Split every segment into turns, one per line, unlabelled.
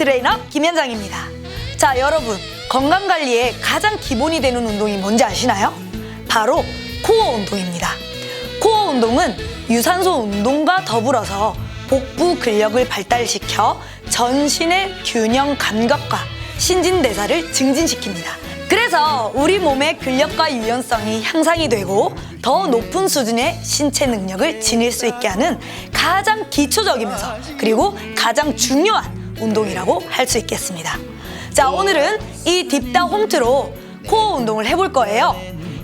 트레이너 김현정입니다. 자, 여러분. 건강 관리에 가장 기본이 되는 운동이 뭔지 아시나요? 바로 코어 운동입니다. 코어 운동은 유산소 운동과 더불어서 복부 근력을 발달시켜 전신의 균형 감각과 신진대사를 증진시킵니다. 그래서 우리 몸의 근력과 유연성이 향상이 되고 더 높은 수준의 신체 능력을 지닐 수 있게 하는 가장 기초적이면서 그리고 가장 중요한 운동이라고 할 수 있겠습니다. 자, 오늘은 이 딥다 홈트로 코어 운동을 해볼 거예요.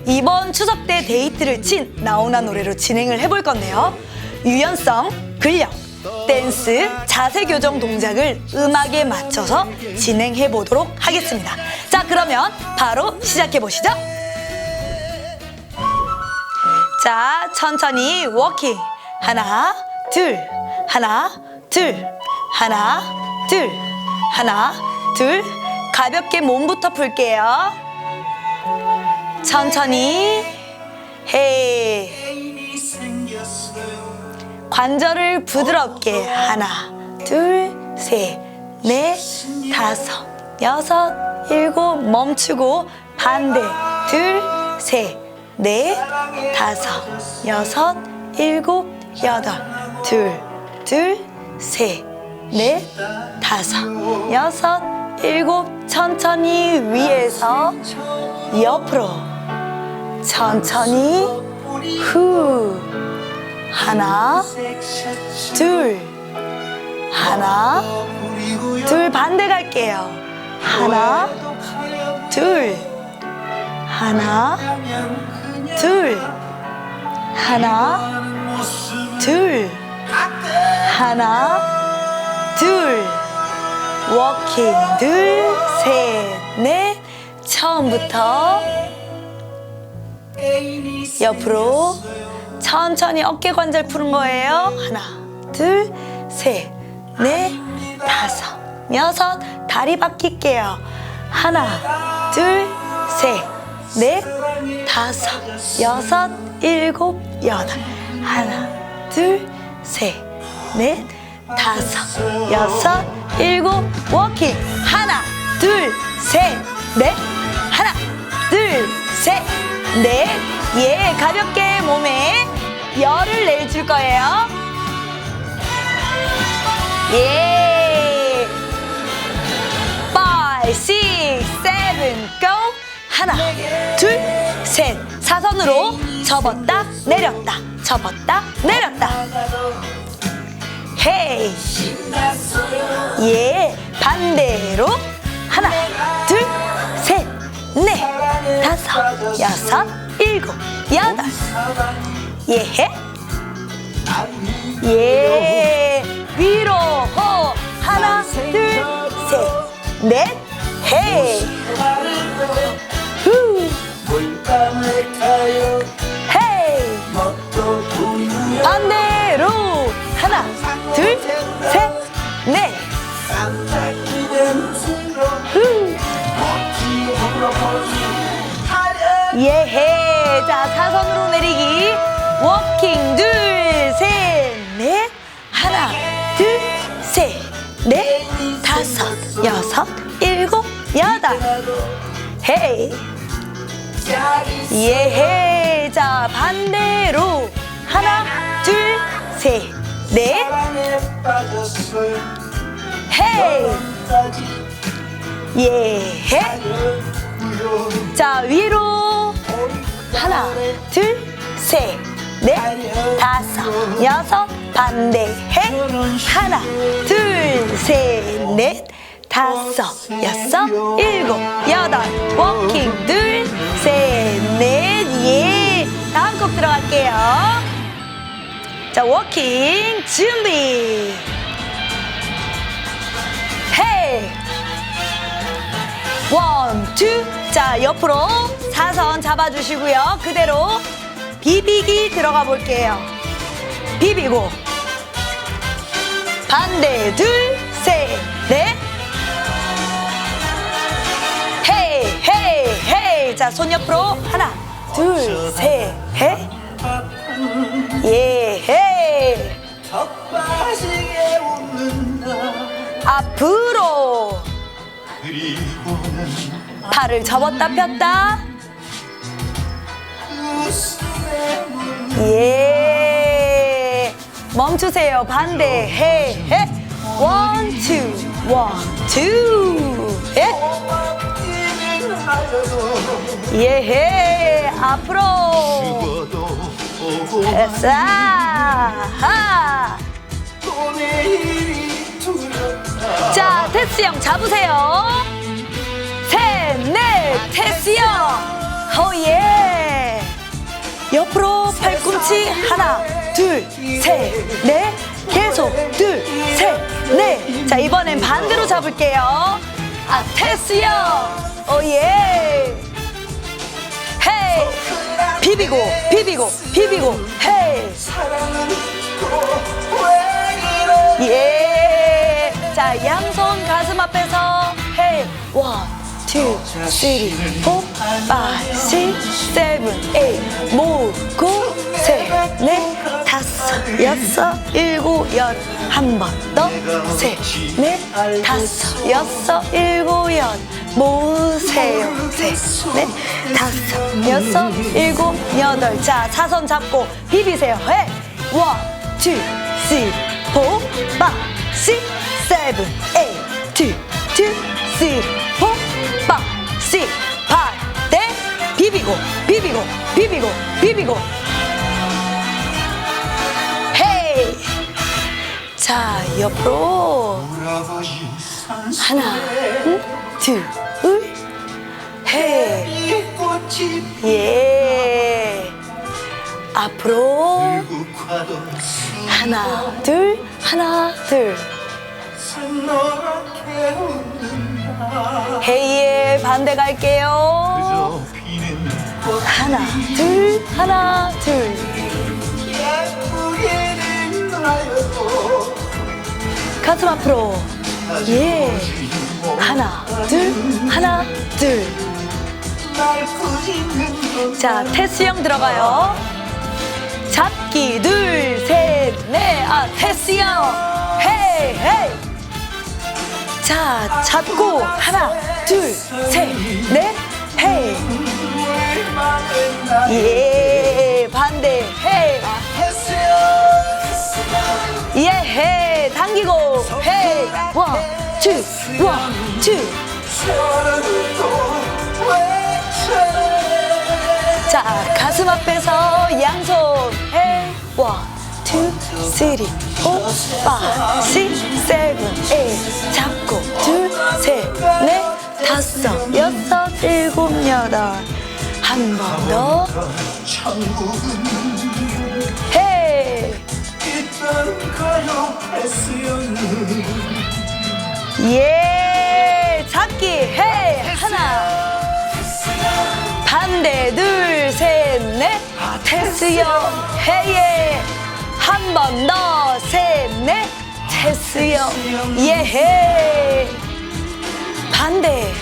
이번 추석 때 데이트를 친 나훈아 노래로 진행을 해볼 건데요. 유연성, 근력, 댄스, 자세 교정 동작을 음악에 맞춰서 진행해 보도록 하겠습니다. 자, 그러면 바로 시작해 보시죠. 자, 천천히 워킹. 하나, 둘, 하나, 둘, 하나, 둘, 하나, 둘. 가볍게 몸부터 풀게요. 천천히. 해. 관절을 부드럽게 하나, 둘, 셋, 넷, 다섯, 여섯, 일곱 멈추고 반대 둘, 셋, 넷, 다섯, 여섯, 일곱, 여덟, 둘, 둘, 셋, 넷, 다섯, 여섯, 일곱 천천히 위에서 옆으로 천천히 후. 하나 둘. 하나 둘 반대 갈게요. 하나 둘. 하나 둘. 하나 둘. 하나 둘 워킹 둘 셋 넷 처음부터 옆으로 천천히 어깨 관절 푸는 거예요. 하나, 둘, 셋, 넷, 다섯, 여섯, 다리 바뀔게요. 하나, 둘, 셋, 넷, 다섯, 여섯, 일곱, 여덟. 하나, 둘, 셋, 넷, 다섯, 여섯, 일곱, 워킹. 하나, 둘, 셋, 넷, 하나, 둘, 셋, 넷. 예, 가볍게 몸에 열을 내줄 거예요. 예. 5, 6, 7, go. 하나, 둘, 셋. 사선으로 접었다, 내렸다, 접었다, 내렸다. 헤이. 예. 반대로. 하나, 둘, 셋, 넷, 다섯, 여섯, 일곱, 여덟. 예. 예. 위로 호. 하나, 둘, 셋, 넷. 헤이. 후. 예해. 자, 사선으로 내리기. 워킹. 둘, 셋, 넷. 하나, 둘, 셋, 넷, 다섯, 여섯, 일곱, 여덟. 헤이. 예해. 자, 반대로. 하나, 둘, 셋, 넷. 헤이. 예해. 자, 위로. 하나, 둘, 셋, 넷, 다섯, 여섯, 반대, 해. 하나, 둘, 셋, 넷, 다섯, 여섯, 일곱, 여덟. 워킹, 둘, 셋, 넷, 예. 다음 곡 들어갈게요. 자, 워킹, 준비. 헤이. 원, 투. 자, 옆으로 사선 잡아주시고요. 그대로 비비기 들어가 볼게요. 비비고. 반대, 둘, 셋, 넷. 헤이, 헤이, 헤이. 자, 손 옆으로. 하나, 둘, 셋, 넷. 예, 헤이.
턱 빠지게 웃는다
앞으로 팔을 접었다 폈다. 예. 멈추세요. 반대. 해 해. 원 투 원 투 예. 예해. 앞으로. 됐어. 하. 자 테스 형 잡으세요 셋넷 테스 형 오예. 옆으로 팔꿈치 하나 둘셋넷. 계속 둘셋넷 자 이번엔 반대로 잡을게요. 아 테스 형 오예. 헤이. 비비고 비비고 비비고. 헤이. 예. 자, 양손 가슴 앞에서 헤이. 원, 투, 쓰리, 포, 파이, 식, 세븐, 에잇. 모으고 셋, 넷, 다섯, 여섯, 일곱, 여한번 더. 셋, 넷, 다섯, 여섯, 일곱, 여 모으세요. 셋, 넷, 다섯, 여섯, 일곱, 여덟. 자, 사선 잡고 비비세요. 헤이. 원, 투, 쓰리, 포, 파, 식, 세븐, 에잇, 투, 투, 쓰리, 비비고, 비비고, 비비고, 비비고. 헤이. 자, 옆으로. 하나, 둘, 헤이. 예. 앞으로. 하나, 둘, 하나, 둘. 헤이의 반대 갈게요. 하나, 둘, 하나, 둘. 가슴 앞으로. 예. 하나, 둘, 하나, 둘. 자, 테스 형 들어가요. 잡기 둘, 셋, 넷. 아, 테스 형. 헤이, 헤이. 자, 잡고 하나, 둘, 셋, 넷. 헤이. 예, 반대. 헤이. 예, 헤이. 당기고. 헤이. 원, 투, 원, 투. 자, 가슴 앞에서 양손 헤이 원, 투, 쓰리, 포, 파, 식, 세븐, 에잇 잡고 둘, 셋, 넷, 다섯, 여섯, 일곱, 여덟. 한 번 더. 헤이! 예 잡기. 헤이 하나. 반대 둘 셋 넷. 테스요. 헤예 한번 더. 셋 넷. 테스요. 예헤 반대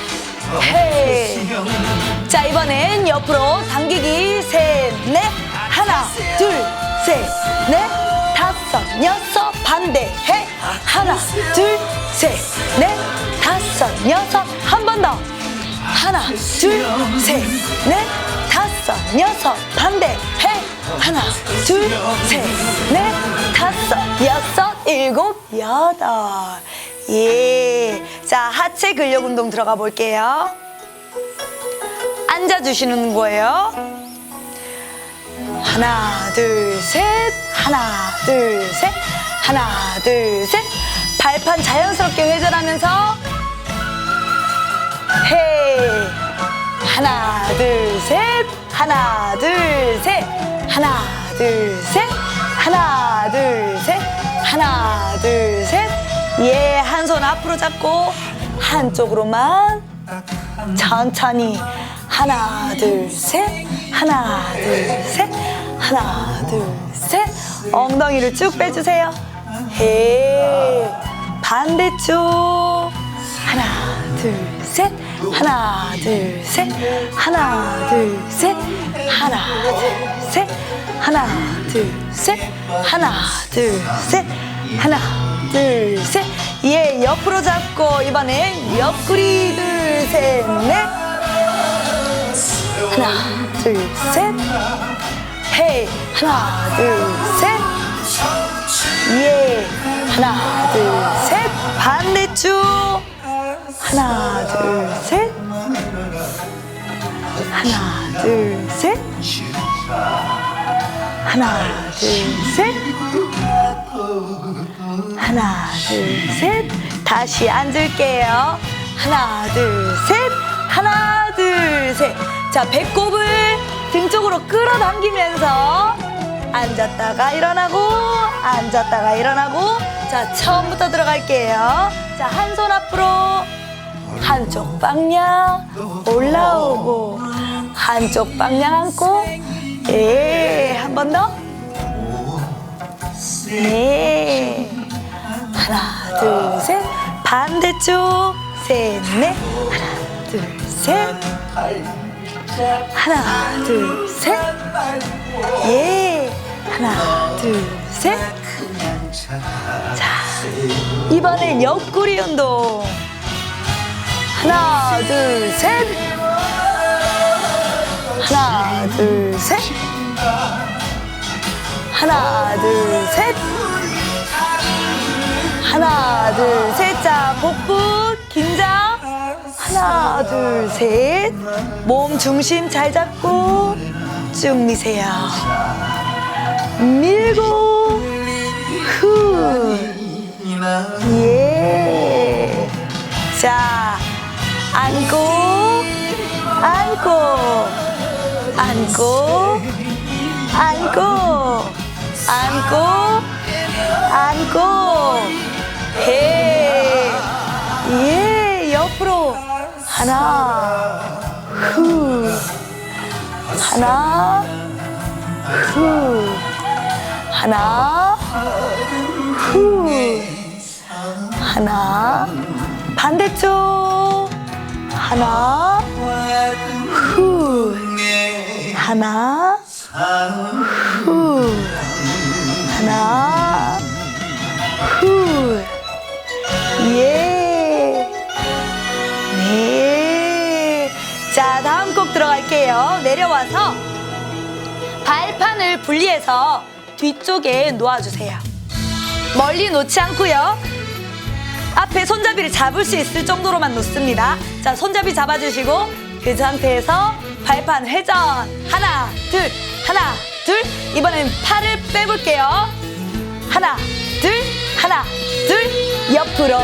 헤자 이번엔 옆으로 당기기 셋 넷. 하나 둘 셋 넷. 다섯 여섯. 반대 해. 하나 둘 셋 넷. 다섯 여섯. 한 번 더. 하나, 둘, 셋, 넷, 다섯, 여섯, 반대, 해. 하나, 둘, 셋, 넷, 다섯, 여섯, 일곱, 여덟. 예. 자, 하체 근력 운동 들어가 볼게요. 앉아주시는 거예요. 하나, 둘, 셋, 하나, 둘, 셋, 하나, 둘, 셋. 발판 자연스럽게 회전하면서. 헤이 하나 둘 셋. 하나 둘 셋. 하나 둘 셋. 하나 둘 셋. 하나 둘 셋 예 한 손 앞으로 잡고 한쪽으로만 천천히. 하나 둘 셋. 하나 둘 셋. 하나 둘 셋. 엉덩이를 쭉 빼주세요. 헤이 반대쪽. 하나 둘 셋. 하나 둘 셋. 하나 둘 셋. 하나 둘 셋. 하나 둘 셋. 하나 둘 셋. 하나. 둘 셋 예, 옆으로 잡고 이번엔 옆구리 둘, 셋, 넷. 하나, 둘, 셋. 헤이, 하나, 둘, 셋. 예, 하나, 둘, 셋. 반대쪽. 하나, 둘, 셋. 하나, 둘, 셋. 하나, 둘, 셋. 하나, 둘, 셋. 다시 앉을게요. 하나, 둘, 셋. 하나, 둘, 셋. 자, 배꼽을 등 쪽으로 끌어당기면서 앉았다가 일어나고, 앉았다가 일어나고. 자, 처음부터 들어갈게요. 자, 한 손 앞으로. 한쪽 방향 올라오고, 한쪽 방향 앉고. 예, 한 번 더. 네. 하나, 둘, 셋. 반대쪽. 셋, 넷. 하나, 둘, 셋. 하나, 둘, 셋. 예. 하나, 둘, 셋. 자, 이번엔 옆구리 운동. 하나, 둘, 셋. 하나, 둘, 셋. 하나, 둘, 셋. 하나, 둘, 셋. 자, 복부 긴장. 하나, 둘, 셋. 몸 중심 잘 잡고 쭉 미세요. 밀고, 후. 예. 자, 안고, 안고, 안고, 안고, 안고, 안고, 하나, 후. 하나, 후. 하나, 후. 하나, 반대쪽. 하나, 후. 하나, 후. 하나, 들어갈게요. 내려와서 발판을 분리해서 뒤쪽에 놓아주세요. 멀리 놓지 않고요. 앞에 손잡이를 잡을 수 있을 정도로만 놓습니다. 자, 손잡이 잡아주시고 그 상태에서 발판 회전 하나, 둘, 하나, 둘. 이번엔 팔을 빼볼게요. 하나, 둘, 하나, 둘. 옆으로.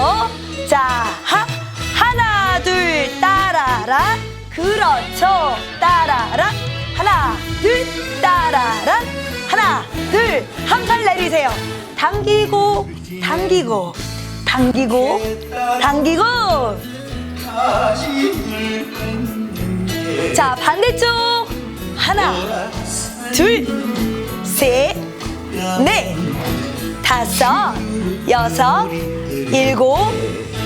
자, 하, 하나, 둘, 따라라. 그렇죠. 따라라. 하나, 둘, 따라라. 하나, 둘. 한 팔 내리세요. 당기고, 당기고, 당기고, 당기고. 자, 반대쪽. 하나, 둘, 셋, 넷, 다섯, 여섯, 일곱,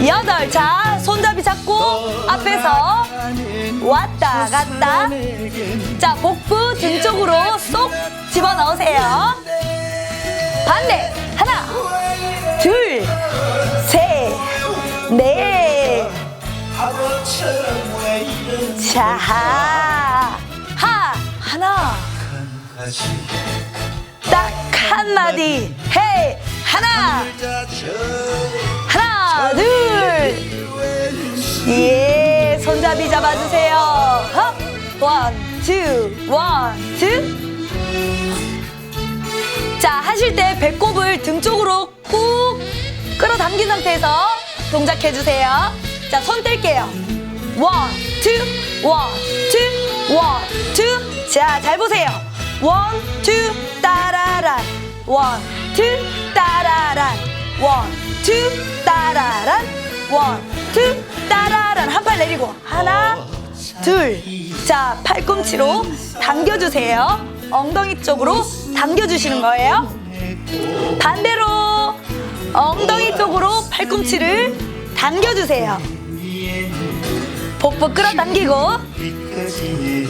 여덟. 자, 손잡이 잡고 앞에서 왔다 갔다. 자, 복부 등 쪽으로 쏙 집어 넣으세요. 반대. 하나, 둘, 셋, 넷. 자, 하, 하나. 딱 한마디. 헤이, 하나. 하나, 둘. 예, 손잡이 잡아주세요. 헉. 원, 투, 원, 투. 자, 하실 때 배꼽을 등 쪽으로 꾹 끌어당긴 상태에서 동작해주세요. 자, 손 뗄게요. 원, 투, 원, 투, 원, 투. 자, 잘 보세요. 원, 투, 따라란. 원, 투, 따라란. 원, 투, 따라란. 원, 투, 따라란. 한 팔 내리고. 하나, 둘. 자, 팔꿈치로 당겨주세요. 엉덩이 쪽으로 당겨주시는 거예요. 반대로 엉덩이 쪽으로 팔꿈치를 당겨주세요. 복부 끌어당기고.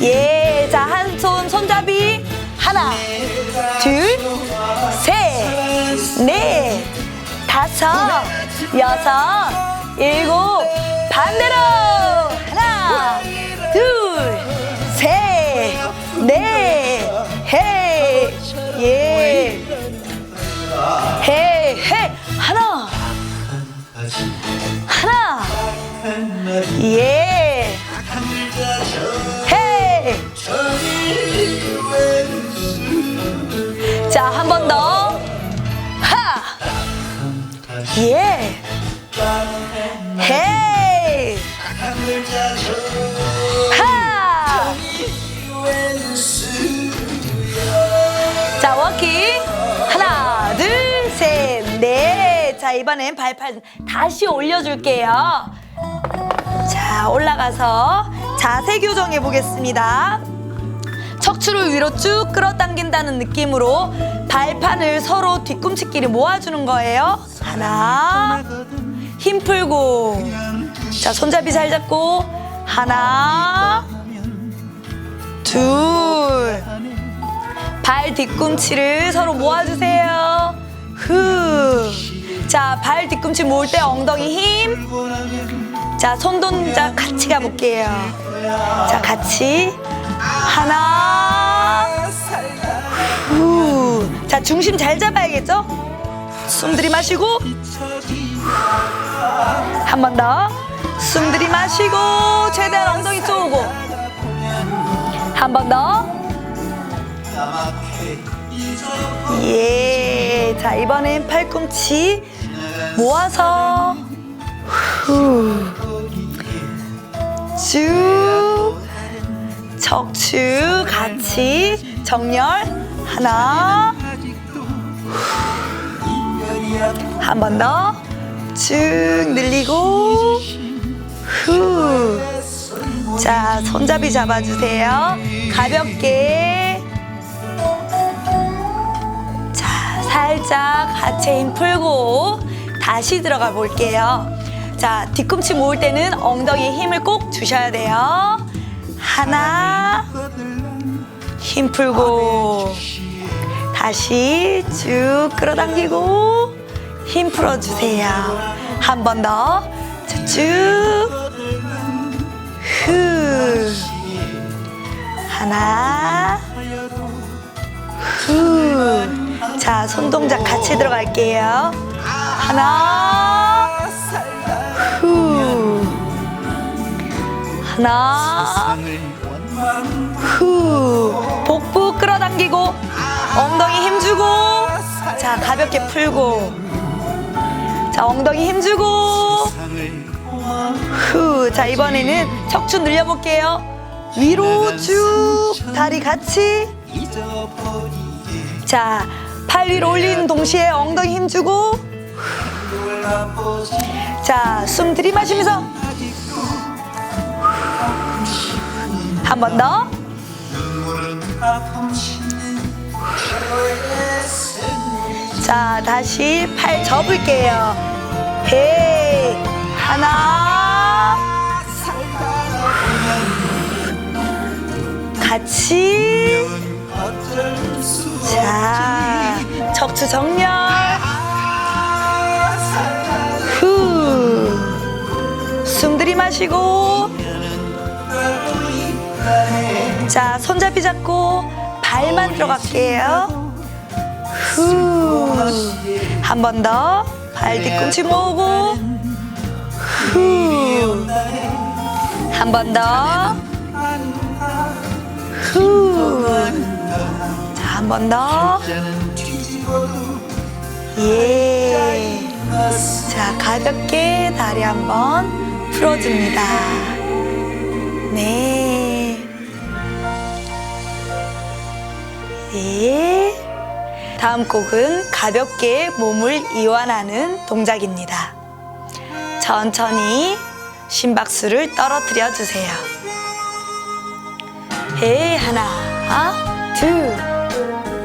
예, 자, 한 손 손잡이. 하나, 둘, 셋, 넷, 다섯, 여섯, 일곱, 반대로 하나, 둘, 셋, 넷, 해, 예, 해, 해, 하나, 하나, 예, 해. 자, 한 번 더. 하! 예! 헤이! 하! 자, 워킹. 하나, 둘, 셋, 넷. 자, 이번엔 발판 다시 올려줄게요. 자, 올라가서 자세 교정해 보겠습니다. 척추를 위로 쭉 끌어당긴다는 느낌으로 발판을 서로 뒤꿈치끼리 모아주는 거예요. 하나, 힘 풀고. 자, 손잡이 잘 잡고. 하나, 둘. 발 뒤꿈치를 서로 모아주세요. 후. 자, 발 뒤꿈치 모을 때 엉덩이 힘. 자, 손 동작 같이 가볼게요. 자, 같이. 하나. 후. 자, 중심 잘 잡아야겠죠? 숨 들이마시고. 한 번 더. 숨 들이마시고. 최대한 엉덩이 쪼고. 한 번 더. 예. 자, 이번엔 팔꿈치 모아서. 후. 쭉. 척추 같이 정렬 하나 한 번 더. 쭉 늘리고. 후 자 손잡이 잡아주세요. 가볍게. 자 살짝 하체 힘 풀고 다시 들어가 볼게요. 자 뒤꿈치 모을 때는 엉덩이에 힘을 꼭 주셔야 돼요. 하나. 힘 풀고 다시 쭉 끌어당기고 힘 풀어주세요. 한 번 더. 쭉 후. 하나. 후 자 손 동작 같이 들어갈게요. 하나. 후. 하나. 후. 복부 끌어당기고 엉덩이 힘주고 자 가볍게 풀고 자 엉덩이 힘주고. 후 자 이번에는 척추 늘려볼게요. 위로 쭉 다리 같이. 자 팔 위로 올리는 동시에 엉덩이 힘주고. 자숨 들이마시면서. 한 번 더. 자, 다시 팔 접을게요. 해 하나. 같이. 자, 척추 정렬. 후. 숨 들이마시고. 자, 손잡이 잡고 발만 들어갈게요. 후. 한 번 더. 발 뒤꿈치 모으고. 후. 한 번 더. 후. 자, 한 번 더. 예. 자, 가볍게 다리 한 번 풀어줍니다. 네. 네. 다음 곡은 가볍게 몸을 이완하는 동작입니다. 천천히 심박수를 떨어뜨려 주세요. 해 하나, 둘,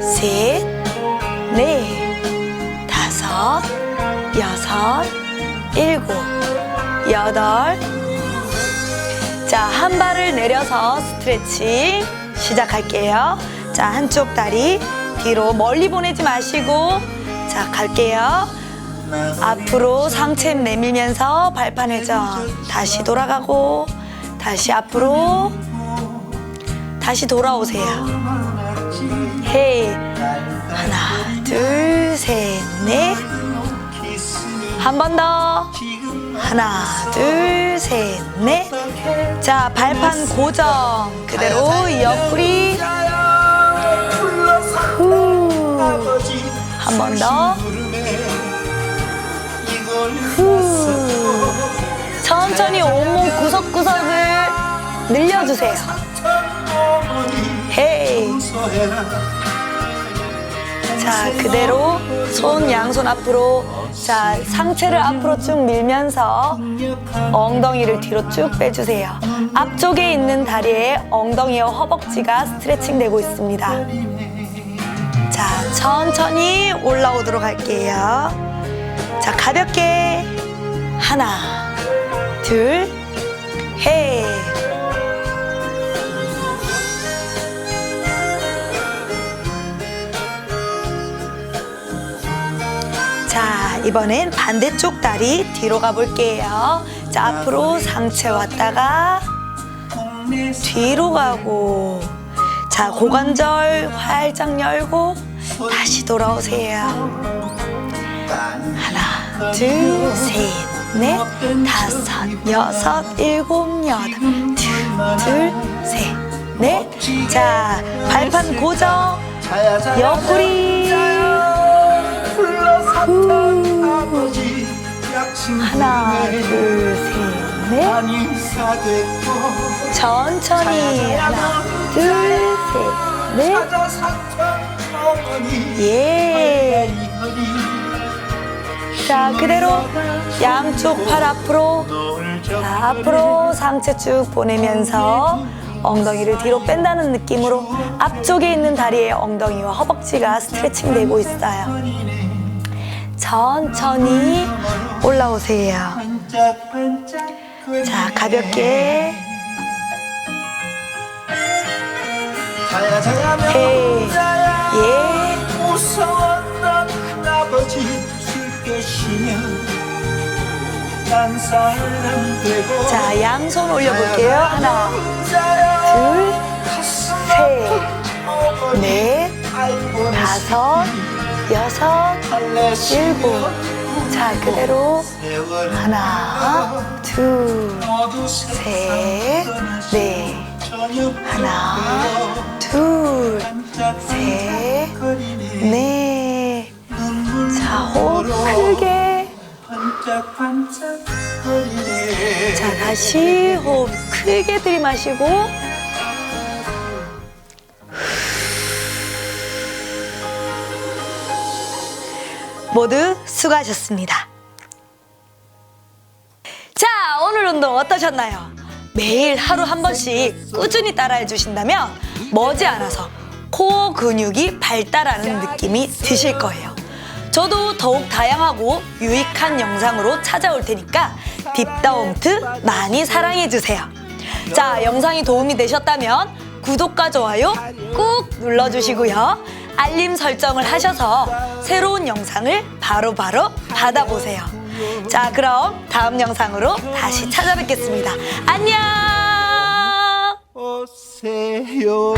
셋, 넷, 다섯, 여섯, 일곱, 여덟. 자, 한 발을 내려서 스트레칭 시작할게요. 자, 한쪽 다리 뒤로 멀리 보내지 마시고, 자, 갈게요. 앞으로 상체 내밀면서 발판 회전. 다시 돌아가고, 다시 앞으로, 다시 돌아오세요. 헤이. 하나, 둘, 셋, 넷. 한 번 더. 하나, 둘, 셋, 넷. 자, 발판 고정. 그대로 옆구리. 후. 한번 더. 후. 천천히 온몸 구석구석을 늘려주세요. 헤이. 자, 그대로 손 양손 앞으로. 자, 상체를 앞으로 쭉 밀면서 엉덩이를 뒤로 쭉 빼주세요. 앞쪽에 있는 다리에 엉덩이와 허벅지가 스트레칭 되고 있습니다. 자, 천천히 올라오도록 할게요. 자, 가볍게. 하나, 둘, 헤이. 자, 이번엔 반대쪽 다리 뒤로 가볼게요. 자, 앞으로 상체 왔다가 뒤로 가고. 자, 고관절 활짝 열고 다시 돌아오세요. 하나, 둘, 셋, 넷, 다섯, 여섯, 일곱, 여덟. 둘, 둘, 셋, 넷. 자, 발판 고정. 옆구리. 하나, 둘, 셋, 넷. 천천히. 하나, 둘, 셋, 넷. 예. 자, 그대로 양쪽 팔 앞으로. 자, 앞으로 상체 쭉 보내면서 엉덩이를 뒤로 뺀다는 느낌으로 앞쪽에 있는 다리에 엉덩이와 허벅지가 스트레칭 되고 있어요. 천천히 올라오세요. 자, 가볍게. 헤이. 예.
무서웠던 아버지 술 깨시면 난 사람 되고
자, 양손 올려볼게요. 하나, 둘, 셋, 넷, 다섯, 여섯, 일곱. 자, 그대로 하나, 둘, 셋, 넷. 하나, 둘, 셋, 넷. 자, 호흡 크게. 자, 다시 호흡 크게 들이마시고. 모두 수고하셨습니다. 자, 오늘 운동 어떠셨나요? 매일 하루 한 번씩 꾸준히 따라해 주신다면 머지않아서 코어 근육이 발달하는 느낌이 드실 거예요. 저도 더욱 다양하고 유익한 영상으로 찾아올 테니까 딥다움트 많이 사랑해 주세요. 자, 영상이 도움이 되셨다면 구독과 좋아요 꾹 눌러주시고요. 알림 설정을 하셔서 새로운 영상을 바로바로 받아보세요. 자, 그럼 다음 영상으로 다시 찾아뵙겠습니다. 안녕!
오세요.